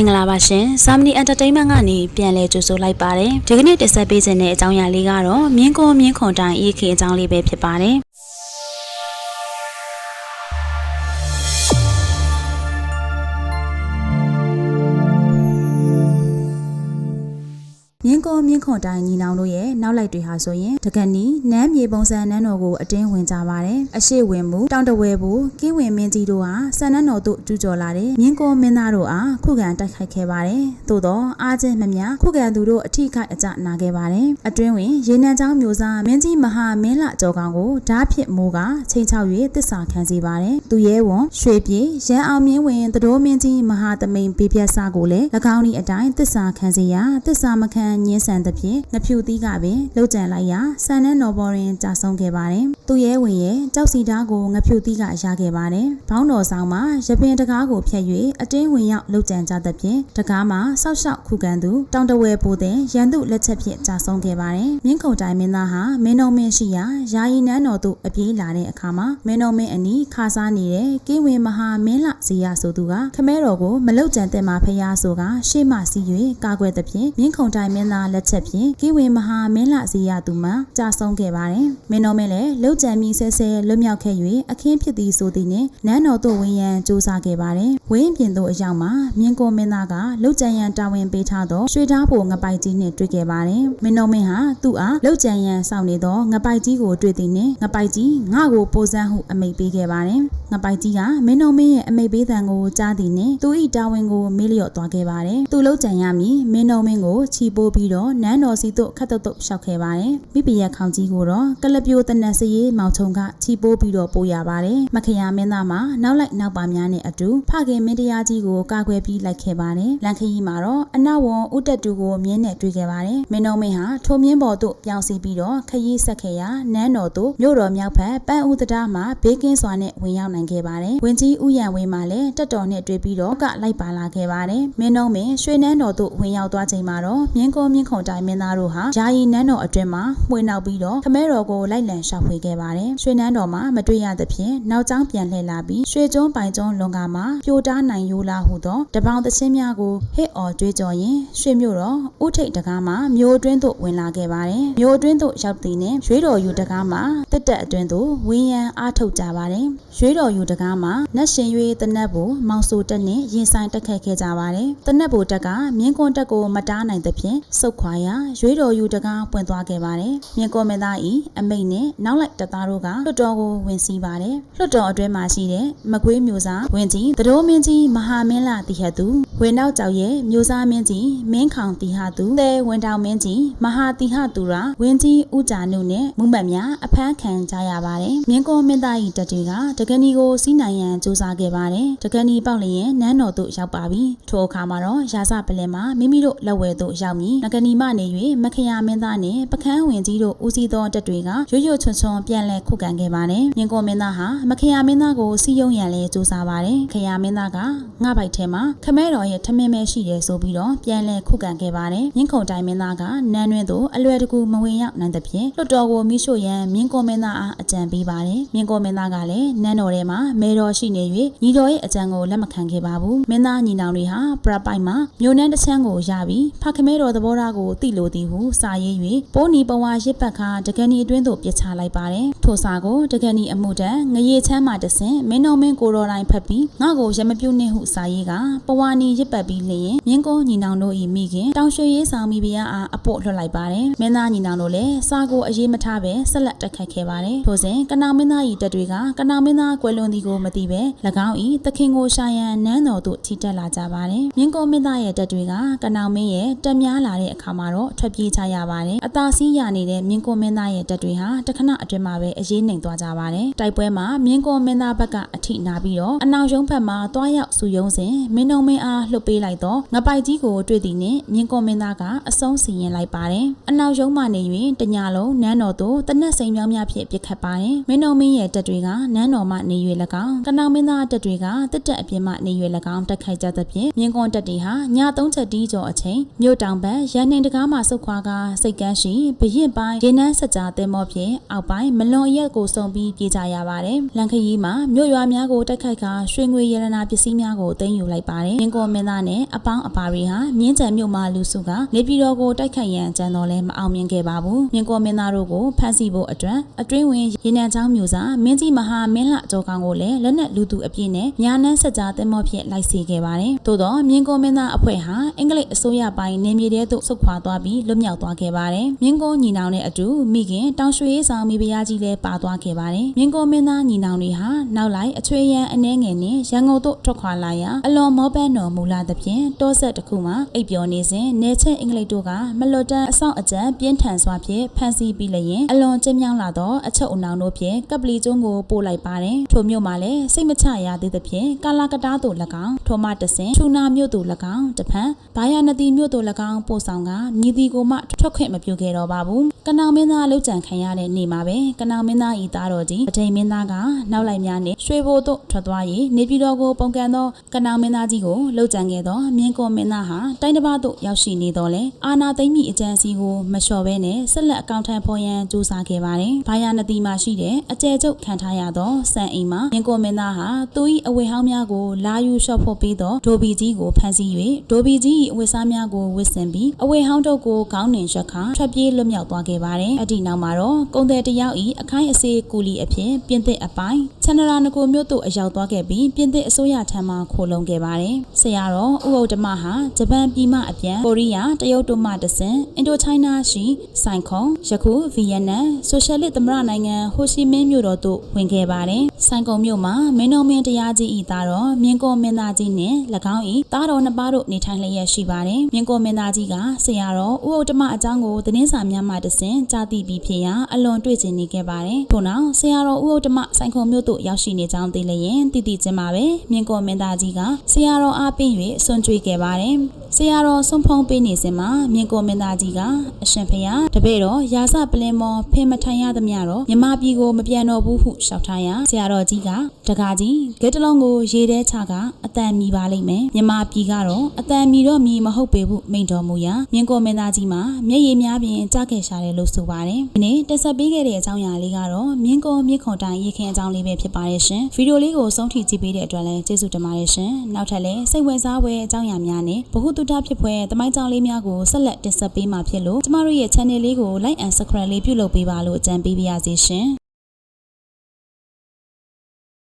မင်္ဂလာပါရှင်။ Samni Entertainment ကနေပြန်လည်ကြိုဆိုလိုက်ပါတယ်။ဒီကနေ့တင်ဆက်ပေးခြင်းတဲ့အကြောင်းအရာလေးကတော့မြင်းကိုမြင်းခွန်တိုင်းအေးခေအကြောင်းလေးပဲဖြစ်ပါတယ်။ ကိုမြင်းခွန်တိုင်းညီနောင်တို့ရဲ့နောက်လိုက်တွေဟာဆိုရင်တကနီနန်းမြေပုံစံနန်းတော်ကိုအတင်းဝင်ကြပါတယ်။အရှိဝင်မှုတောင်တဝဲဘူးကင်းဝင်မင်းကြီးတို့ဟာဆန်နန်းတော်သို့ကျူးကျော်လာတဲ့မြင်းကိုမင်းသားတို့အားခုခံတိုက်ခိုက်ခဲ့ပါတယ်။သို့တော့အားချင်းမမြခုခံသူတို့အထိခိုက်အကျနာခဲ့ပါတယ်။အတွင်းဝင်ရေနံချောင်းမျိုးစားမင်းကြီးမဟာမင်းလကြောကောင်ကိုဓာတ်ဖြစ်မိုးကချိန်ချောက်၍တစ္ဆာခံစီပါတယ်။သူရဲဝန်ရွှေပြေရန်အောင်မြင်းဝင်တတော်မင်းကြီးမဟာသမိန်ပေးပြတ်စကိုလည်း၎င်းဤအတိုင်းတစ္ဆာခံစီရာတစ္ဆာမခံညင်းဆန်သဖြင့်နှဖြူသီးကပင်လှုပ်ကြံလိုက်ရာဆန်နဲ့နော်ဘော်ရင်ကြာဆုံးခဲ့ပါတယ်။သူရဲဝင်ရဲ့ကြောက်စီဓာတ်ကိုငဖြူသီးကရခဲ့ပါတယ်။ဘောင်းတော်ဆောင်မှာရပင်တကားကိုဖျက်၍အတင်းဝင်ရောက်လှုပ်ကြံကြသဖြင့်တကားမှာဆောက်ရှောက်ခုခံသူတောင်တဝဲပိုတဲ့ရန်သူလက်ချက်ဖြင့်ကြာဆုံးခဲ့ပါတယ်။မြင်းခုံတိုင်းမင်းသားဟာမင်းတော်မင်းရှိရာယာယီနန်းတော်သို့အပြေးလာတဲ့အခါမှာမင်းတော်မင်းအနီးခါစားနေတဲ့ကင်းဝင်မဟာမင်းလဇေယဆိုသူကခမဲတော်ကိုမလုတ်ကြံတဲ့မှာဖျားဆိုကရှေ့မှစီး၍ကာကွယ်သဖြင့်မြင်းခုံတိုင်းမင်းသားလက်ချက်ဖြင့်ကင်းဝင်မဟာမင်းလဇေယသူမှကြာဆုံးခဲ့ပါတယ်။မင်းတော်မင်းလည်းလုတ်ကြံမိဆဲဆဲလွတ်မြောက်ခဲ့၍အခင်းဖြစ်သည်ဆိုသည်နှင့်နန်းတော်သို့ဝင်ရန်ကြိုးစားခဲ့ပါတယ်။ဝင်းပြင်သို့အရောက်မှာမြင်းကိုမင်းသားကလုတ်ကြံရန်တာဝန်ပေးထားသောရွှေသားဖို့ငပိုက်ကြီးနှင့်တွေ့ခဲ့ပါတယ်။မင်းတော်မင်းဟာသူ့အားလုတ်ကြံရန်စောင့်နေသောငပိုက်ကြီးကိုတွေ့သည်နှင့်ငပိုက်ကြီးငါ့ကိုပိုစမ်းဟုအမိန့်ပေးခဲ့ပါတယ်။ငပိုက်ကြီးကမင်းတော်မင်းရဲ့အမိန့်ပေးသံကိုကြားသည်နှင့်သူ၏တာဝန်ကိုမေးလျော့သွားခဲ့ပါတယ်။သူလုတ်ကြံရမည်မင်းတော်မင်းကိုချီပိုးပြီးတော့နန်းတော်စီသို့ခတ်တုတ်တုတ်ရှောက်ခဲ့ပါတယ်။မိပရခေါင်ကြီးကိုတော့ကလပြိုတနက်စရေးမောင်ချုံကချီပိုးပြီးတော့ပို့ရပါတယ်။မခရမင်းသားမှာနောက်လိုက်နောက်ပါများနဲ့အတူဖခင်မင်းတရားကြီးကိုကာကွယ်ပြီးလိုက်ခဲ့ပါတယ်။လန်ခရီမှာတော့အနဝန်ဥတက်တူကိုမြင်းနဲ့တွေ့ခဲ့ပါတယ်။မင်းတော်မင်းဟာထိုမြင်းပေါ်သို့ပြောင်းစီပြီးတော့ခရီးဆက်ခဲ့ရာနန်းတော်သို့မြို့တော်မြောက်ဘက်ပန်းဦးတတားမှာဘေးကင်းစွာနဲ့ဝင်ရောက်နိုင်ခဲ့ပါတယ်။ဝင်ကြီးဥယံဝင်းမှာလည်းတက်တော်နဲ့တွေ့ပြီးတော့ကလိုက်ပါလာခဲ့ပါတယ်။မင်းတော်မင်းရွှေနန်းတော်သို့ဝင်ရောက်သွားချိန်မှာတော့မြင်းကုန်းမြင်းခုံတိုင်းမင်းသားတို့ဟာယာယီနန်းတော်အတွင်းမှာမှွေနောက်ပြီးတော့ခမဲတော်ကိုလိုက်လံရှာဖွေခဲ့ပါတယ်။ရွှေနန်းတော်မှာမတွေ့ရသဖြင့်နောက်ကျောင်းပြန်လှည့်လာပြီးရွှေကျွန်းပိုင်ကျွန်းလွန်ကာမှာပြိုတားနိုင်ရိုးလာဟုသောတပေါင်းသချင်းများကိုဟစ်အော်ကြွေးကြော်ရင်ရွှေမြို့တော်ဥထိတ်တကားမှာမြို့အတွင်းသို့ဝင်လာခဲ့ပါတယ်။မြို့အတွင်းသို့ရောက်သည်နှင့်ရွှေတော်ယူတကားမှာတက်တက်အတွင်းသို့ဝင်းရန်အားထုတ်ကြပါတယ်။ရွှေတော်ယူတကားမှာနတ်ရှင်၍တနတ်ဘူမောင်ဆိုတက်နှင့်ရင်ဆိုင်တက်ခတ်ခဲ့ကြပါတယ်။တနတ်ဘူတက်ကမြင်းကွန်တက်ကိုမတားနိုင်သဖြင့်စုတ်ခွာရာရွှေတော်ယူတကားပွင့်သွားခဲ့ပါတယ်။မြင်းကွန်မင်းသားဤအမိတ်နဲ့နောက်လိုက်တပ်သားတို့ကလွတ်တော်ကိုဝင်စီးပါတယ်။လွတ်တော်အတွင်းမှာရှိတဲ့မကွေးမျိုးစားဝင်ကြီးတတော်မင်းကြီးမဟာမင်းလာတိဟတ်သူဝင်းနောက်ကြောက်ရဲ့မျိုးစားမင်းကြီးမင်းခေါင်တိဟသူသဲဝင်တောင်မင်းကြီးမဟာတိဟသူရာဝင်းကြီးဥကြာနုနဲ့မုမတ်များအဖမ်းခံကြရပါတယ်။မြင်းကွန်မင်းသားဤတပ်တွေကတကနီကိုစီးနိုင်ရန်စူးစမ်းခဲ့ပါတယ်။တကနီပေါက်လျင်နန်းတော်သို့ရောက်ပါပြီ။ထိုအခါမှာတော့ရာဇပလင်မှာမိမိတို့လက်ဝဲသို့ရောက်မည်။တကနီမှနေ၍မခရမင်းသားနဲ့ပကန်းဝင်ကြီးတို့ဦးစီးသောတပ်တွေကရွရွချွန်ချွန်ပြန်လည်ခုခံခဲ့ပါတယ်။မြင်းကွန်မင်းသားဟာမခရမင်းသားကိုစီးယုံရန်လဲစူးစမ်းပါတယ်။ခရမင်းသားကငါ့ဘိုက်ထဲမှာခမဲတော်ရဲ့ထမင်းမဲရှိတယ်ဆိုပြီးတော့ပြန်လည်ခုခံခဲ့ပါတယ်။မြင်းခုံတိုင်းမင်းသားကနန်းတွင်သို့အလွယ်တကူမဝင်ရောက်နိုင်သဖြင့်လွတ်တော်ကိုမိရှို့ရန်မြင်းကွန်မင်းသားအားအကြံပေးပါတယ်။မြင်းကွန်မင်းသားကလည်းနန်းတော်ထဲမှာမဲတော်ရှိနေ၍ညီတော်ရဲ့အကြံကိုလက်မခံခဲ့ပါဘူး။မင်းသားညီနောင်တွေဟာပရပိုက်မှာမြို့နှန်းတစ်ချမ်းကိုရပြီးဖခမဲတော်သဘောထားကိုသိလိုသည်ဟုစာရေး၍ပိုးနီပဝါရစ်ပတ်ခါတကနီအတွင်းသို့ပြစ်ချလိုက်ပါတယ်။ထိုစာကိုတကနီအမှုတန်းငရေချမ်းမှတဆင်မင်းတော်မင်းကိုတော်တိုင်းဖက်ပြီးငါ့ကိုရမပြုတ်နှင့်ဟုစာရေးကပဝါနီရစ်ပတ်ပြီးလျင်မြင်းကုန်းညီနောင်တို့၏မိခင်တောင်ရွှေရေးဆောင်မိဖုရားအားအဖို့လွှတ်လိုက်ပါတယ်။မင်းသားညီနောင်တို့လည်းစာကိုအရေးမထားပဲဆက်လက်တက်ခတ်ခဲ့ပါတယ်။ထိုစဉ်ကနောင်မင်းသား၏တပ်တွေကကနောင်မင်းသားကွယ်လွန်သည်ကိုမသိပဲ၎င်း၏သခင်ကိုရှာရန်နန်းတော်သို့ချီတက်လာကြပါတယ်။မြင်းကုန်းမင်းသားရဲ့တပ်တွေကကနောင်မင်းရဲ့တက်များလာတဲ့အခါမှာတော့ထွက်ပြေးချရပါတယ်။အသာစီးရနေတဲ့မြင်းကုန်းမင်းသားရဲ့တပ်တွေဟာတခဏအတွင်းမှာပဲအရေးနှိမ်သွားကြပါတယ်။တိုက်ပွဲမှာမြင်းကုန်းမင်းသားဘက်ကအထိနာပြီးတော့အနောက်ရုံးဘက်မှာတွားရောက်စုယုံစဉ်မင်းတော်မင်းအားလှုပ်ပေးလိုက်တော့ငပိုက်ကြီးကိုတွေ့သည်နှင့်မြင်းကုန်းမင်းသားကအဆုံးစီရင်လိုက်ပါတယ်။အနောက်ရုံးမှနေ၍တညလုံးနန်းတော်သို့တနက်စိန်မြောင်းများဖြင့်ပြစ်ခတ်ပါတယ်။မင်းတော်မင်းရဲ့တပ်တွေကနန်းတော်မှနေ၍၎င်းကနောင်မင်းသားတပ်တွေကတက်တက်အပြင်မှနေ၍၎င်းတက်ခိုက်ကြသဖြင့်မြင်းကွန်တပ်တွေဟာညသုံးချက်တီးကျော်အချိန်မြို့တောင်ဘက်ရန်နိုင်တကားမှာစုတ်ခွာကစိတ်ကန်းရှိဘရင်ပိုင်းရေနန်းစကြာတဲမော့ဖြင့်အောက်ပိုင်းမလွန်အရက်ကိုစုံပြီးပြေးကြရပါတယ်။လန်ခရီးမှာမြို့ရွာများကိုတိုက်ခိုက်ကရွှေငွေရတနာပစ္စည်းများကိုတင်ယူလိုက်ပါတယ်။မြင်းကောမင်းသားနဲ့အပေါင်းအပါတွေဟာမြင်းကြံမြို့မှာလူစုကနေပြည်တော်ကိုတိုက်ခိုက်ရန်ကြံတော်လဲမအောင်မြင်ခဲ့ပါဘူး။မြင်းကောမင်းသားတို့ကိုဖမ်းဆီးဖို့အတွက်အတွင်းဝင်ရေနံချောင်းမျိုးစာမင်းကြီးမဟာမင်းလှကြောကောင်ကိုလည်းလက်နက်လူသူအပြည့်နဲ့ညာနန်းစကြာတဲမော့ဖြင့်လိုက်စီခဲ့ပါတယ်။သို့တော့မြင်းကောမင်းသားအဖွဲ့ဟာအင်္ဂလိပ်အစိုးရပိုင်းနေမြေတဲသို့ဆုတ်ခွာသွားပြီးလွတ်မြောက်သွားခဲ့ပါတယ်။မြင်းကောညီနောင်နဲ့အတူမိခင်တောင်ရွှေရေးဆောင်မိဖုရားကြီးလည်းပါသွားခဲ့ပါတယ်။မြင်းကောမင်းသားညီနောင်တွေဟာနောက်လိုက်အချွေရန်အနှဲငယ်နဲ့ရန်ကုန်သို့ထွက်ခွာလာရာအလွန်မောပန်းတော်မူလာသဖြင့်တောဆက်တစ်ခုမှာအိပ်ပျော်နေစဉ်နေချက်အင်္ဂလိပ်တို့ကမလွတ်တမ်းအဆောင်အကျံပြင်းထန်စွာဖြင့်ဖမ်းဆီးပြီးလျင်အလွန်ကျဉ်းမြောင်းလာသောအချုပ်အနှောင်တို့ဖြင့်ကပလီကျွန်းကိုပို့လိုက်ပါတယ်။ထိုမြို့မှာလည်းစိတ်မချရသေးသဖြင့်ကာလာကတားသို့၎င်းထိုမှတဆင်ထူနာမြို့သို့၎င်းတဖန်ဘာယာနတိမြို့သို့၎င်းပို့ဆောင်ကမြည်ဒီကိုမှထွက်ခွင့်မပြုခဲ့တော့ပါဘူး။ကနောင်မင်းသားလှုပ်ကြံခံရတဲ့နေ့မှာပဲကနောင်မင်းသားဤသားတော်ကြီးအထိန်မင်းသားကနောက်လိုက်များနဲ့ရွှေဘိုသို့ထွက်သွား၍နေပြည်တော်ကိုပုန်ကန်သောကနောင်မင်းသားကြီးကိုလှုပ်ကြံခဲ့သောမြင်းကောမင်းသားဟာတိုင်းတစ်ပါးသို့ရောက်ရှိနေတော်လဲအာနာသိမ့်မိအကြံစီကိုမလျှော်ဘဲနဲ့ဆက်လက်အကောင့်ထံဖော်ရန်ကြိုးစားခဲ့ပါတယ်။ဘာယာနတိမှာရှိတဲ့အကျယ်ကျုပ်ခံထားရသောစံအိမ်မှာမြင်းကောမင်းသားဟာသူ၏အဝေဟောင်းများကိုလာယူလျှော့ဖို့ပေးသောဒိုဘီကြီးကိုဖမ်းဆီး၍ဒိုဘီကြီး၏အဝတ်စားများကိုဝတ်ဆင်ပြီးအဝေဟောင်းတို့ကိုခေါင်းနှင်ရက်ခါထွက်ပြေးလွတ်မြောက်သွားခဲ့ပါတယ်။အဒီနောက်မှာတော့ကုံတဲ့တယောက်၏အခိုင်အစေးကူလီအဖြစ်ပြင်သစ်အပိုင်းချန်နရာနကိုမြို့သို့အရောက်သွားခဲ့ပြီးပြင်သစ်အစိုးရထံမှခိုလုံခဲ့ပါတယ်။ဆရာတော်ဥဟုတ်ဓမ္မဟာဂျပန်ပြည်မှအပြန်ကိုရီးယားတရုတ်တို့မှတဆင်အင်ဒိုချိုင်းနာရှိဆိုင်ခုံယခုဗီယက်နမ်ဆိုရှယ်လစ်သမ္မတနိုင်ငံဟိုရှီမင်းမြို့တော်သို့ဝင်ခဲ့ပါတယ်။ဆိုင်ကုံမြို့မှာမင်းတော်မင်းတရားကြီးဤသားတော်မြင်းကောမင်းသားကြီးနှင့်၎င်း၏သားတော်နှစ်ပါးတို့နေထိုင်လျက်ရှိပါတယ်။မြင်းကောမင်းသားကြီးကဆရာတော်ဥဟုတ်ဓမ္မအကြောင်းကိုသတင်းစာများမှတဆင်ကြားသိပြီးဖြစ်ရာအလွန်တွေ့ကျင်နေခဲ့ပါတယ်။ထို့နောက်ဆရာတော်ဥဟုတ်ဓမ္မဆိုင်ခုံမြို့သို့ရောက်ရှိနေကြောင်းသိလျင်တည်တည်ချင်းပါပဲမြင်းကောမင်းသားကြီးကဆရာတော်အားပေး၍ဆွန့်ကြွေးခဲ့ပါတယ်။ဆရာတော်ဆုံးဖုံးပေးနေစဉ်မှာမြင်းကိုမင်းသားကြီးကအရှင်ဖေဟာတပည့်တော်ရာဇပလင်မောဖင်မထိုင်ရသမျှတော့မြမပြည်ကိုမပြန်တော့ဘူးဟုရှောက်ထားရဆရာတော်ကြီးကတကားကြီးဂက်တလုံးကိုရေထဲချကအတန်မြည်ပါလိမ့်မယ်မြမပြည်ကတော့အတန်မြည်တော့မြည်မဟုတ်ပေဘူးမိန်တော်မူရာမြင်းကိုမင်းသားကြီးမှာမျက်ရည်များပြင်ကြားခဲ့ရှာတယ်လို့ဆိုပါတယ်ဒီနေ့တက်ဆက်ပေးခဲ့တဲ့အကြောင်းအရာလေးကတော့မြင်းကိုမြင့်ခွန်တိုင်ရေခင်အကြောင်းလေးပဲဖြစ်ပါတယ်ရှင်ဗီဒီယိုလေးကိုဆုံးထိကြည့်ပေးတဲ့အတွက်လည်းကျေးဇူးတင်ပါတယ်ရှင်နောက်ထပ်လည်းစိတ်ဝင်စားဖွယ်အကြောင်းအရာများနဲ့ဘ ഹു တုတဖြစ်ဖွယ်တမိုင်းကြောင်လေးများကိုဆက်လက်တင်ဆက်ပေးမှာဖြစ်လို့ကျမတို့ရဲ့ channel လေးကို like and subscribe လေးပြုလုပ်ပေးပါလို့အကြံပေးပါရစေရှင်